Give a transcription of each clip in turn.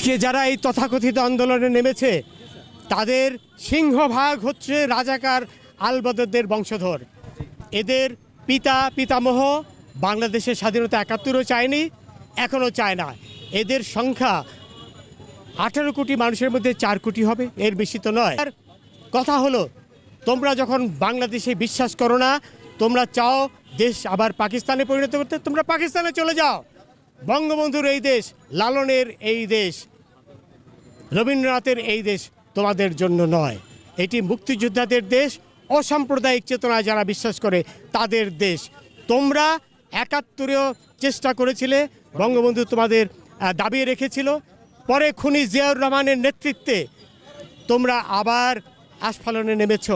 আজকে যারা এই তথাকথিত আন্দোলনে নেমেছে, তাদের সিংহভাগ হচ্ছে রাজাকার আলবদরদের বংশধর। এদের পিতা, পিতামহ বাংলাদেশের স্বাধীনতা একাত্তরও চায়নি, এখনও চায় না। এদের সংখ্যা আঠারো কোটি মানুষের মধ্যে চার কোটি হবে, এর বেশি তো নয়। আর কথা হলো, তোমরা যখন বাংলাদেশে বিশ্বাস করো না, তোমরা চাও দেশ আবার পাকিস্তানে পরিণত করতে, তোমরা পাকিস্তানে চলে যাও। বঙ্গবন্ধুর এই দেশ, লালনের এই দেশ। রবীন্দ্রনাথের এই দেশ তোমাদের জন্য নয়। এটি মুক্তিযোদ্ধাদের দেশ অসাম্প্রদায়িক চেতনায় যারা বিশ্বাস করে তাদের দেশ। তোমরা একাত্তরেও চেষ্টা করেছিলে বঙ্গবন্ধু তোমাদের দাবিয়ে রেখেছিল। পরে খুনি জিয়াউর রহমানের নেতৃত্বে তোমরা আবার আস্ফালনে নেমেছ।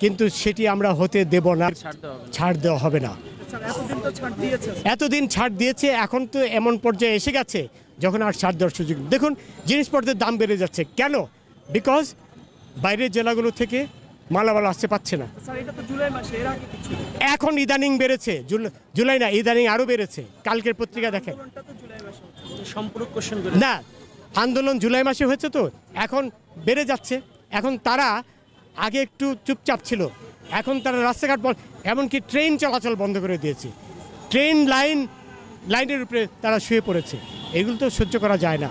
কিন্তু সেটি আমরা হতে দেব না। ছাড় দেওয়া হবে না। এতদিন তো ছাড় দিয়েছে। এতদিন ছাড় দিয়েছে এখন তো এমন পর্যায়ে এসে গেছে যখন আর ছাড় দেওয়ার সুযোগ দেখুন জিনিসপত্রের দাম বেড়ে যাচ্ছে। কেন? বিকজ বাইরের জেলাগুলো থেকে মালামাল আসতে পারছে না। স্যার এটা তো জুলাই মাসে এর আগে কিছু এখন ইদানিং বেড়েছে। জুলাই না ইদানিং আরও বেড়েছে। কালকের পত্রিকা দেখেন। আন্দোলনটা তো জুলাই মাসে হচ্ছে। সম্পর্ক কোশ্চেন করে না আন্দোলন জুলাই মাসে হয়েছে তো। এখন বেড়ে যাচ্ছে। এখন তারা আগে একটু চুপচাপ ছিল। এখন তারা রাস্তাঘাট এমনকি ট্রেন চলাচল বন্ধ করে দিয়েছে। ট্রেন লাইন লাইনের উপরে তারা শুয়ে পড়েছে। এগুলো তো সহ্য করা যায় না।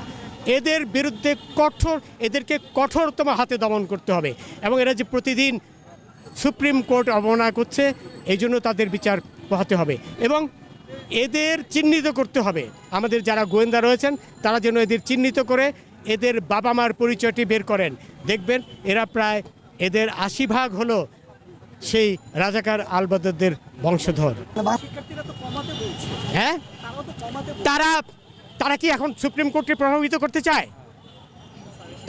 এদের বিরুদ্ধে কঠোর, এদেরকে কঠোরতম হাতে দমন করতে হবে এবং এরা যে প্রতিদিন সুপ্রিম কোর্ট অবমাননা করছে, এই জন্য তাদের বিচার পোহাতে হবে এবং এদের চিহ্নিত করতে হবে। আমাদের যারা গোয়েন্দা রয়েছেন, তারা যেন এদের চিহ্নিত করে এদের বাবা মার পরিচয়টি বের করেন। দেখবেন এরা প্রায়, এদের আশি ভাগ হলো সেই রাজাকার আলবদরদের বংশধর। হ্যাঁ। তারা তারা কি এখন সুপ্রিম কোর্টকে প্রভাবিত করতে চায়?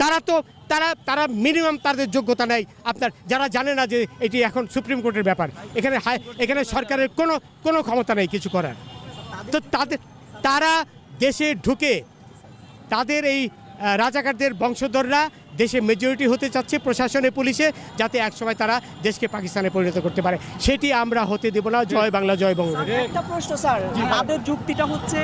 তারা তো, তারা তারা মিনিমাম তাদের যোগ্যতা নেই। আপনার, যারা জানে না যে এটি এখন সুপ্রিম কোর্টের ব্যাপার, এখানে এখানে সরকারের কোনো কোনো ক্ষমতা নেই কিছু করার। তো তাদের, তারা দেশে ঢুকে তাদের এই রাজাকারদের বংশধররা দেশে মেজরিটি হতে চাচ্ছে প্রশাসনে পুলিশে যাতে একসময় তারা দেশকে পাকিস্তানে পরিণত করতে পারে। সেটি আমরা হতে দেব না। জয় বাংলা জয় বঙ্গবন্ধু। স্যার, একটা প্রশ্ন স্যার। তাদের যুক্তিটা হচ্ছে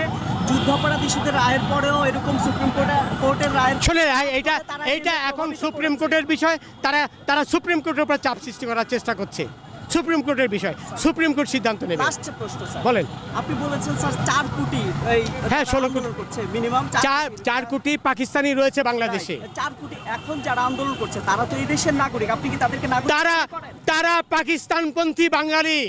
যুদ্ধাপরাধ ইস্যুতে রায়ের পরেও এরকম সুপ্রিম কোর্টে কোর্টের রায়ের শোনে এইটা তারা এইটা এখন সুপ্রিম কোর্টের বিষয়। তারা তারা সুপ্রিম কোর্টের উপর চাপ সৃষ্টি করার চেষ্টা করছে। সুপ্রিম কোর্টের বিষয়। সুপ্রিম কোর্ট সিদ্ধান্ত নেবে। বলেন। আপনি বলেছেন স্যার চার কোটি হ্যাঁ, ষোলো কোটি। করছে মিনিমাম চার চার কোটি। পাকিস্তানি রয়েছে বাংলাদেশে। চার কোটি এখন যারা আন্দোলন করছে তারা তো এই দেশের নাগরিক। আপনি কি তাদেরকে নাগরিক তারা তারা পাকিস্তানপন্থী বাঙালি।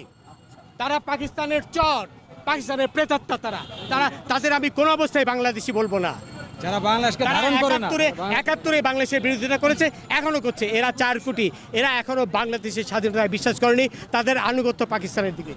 তারা পাকিস্তানের চর পাকিস্তানের প্রেতাত্মা তারা। তারা তাদের আমি কোনো অবস্থায় বাংলাদেশি বলব না। যারা বাংলাদেশকে ধারণ করে না। একাত্তরে বাংলাদেশের বিরোধিতা করেছে এখনও করছে। এরা চার কোটি। এরা এখনও বাংলাদেশের স্বাধীনতায় বিশ্বাস করেনি। তাদের আনুগত্য পাকিস্তানের দিকে।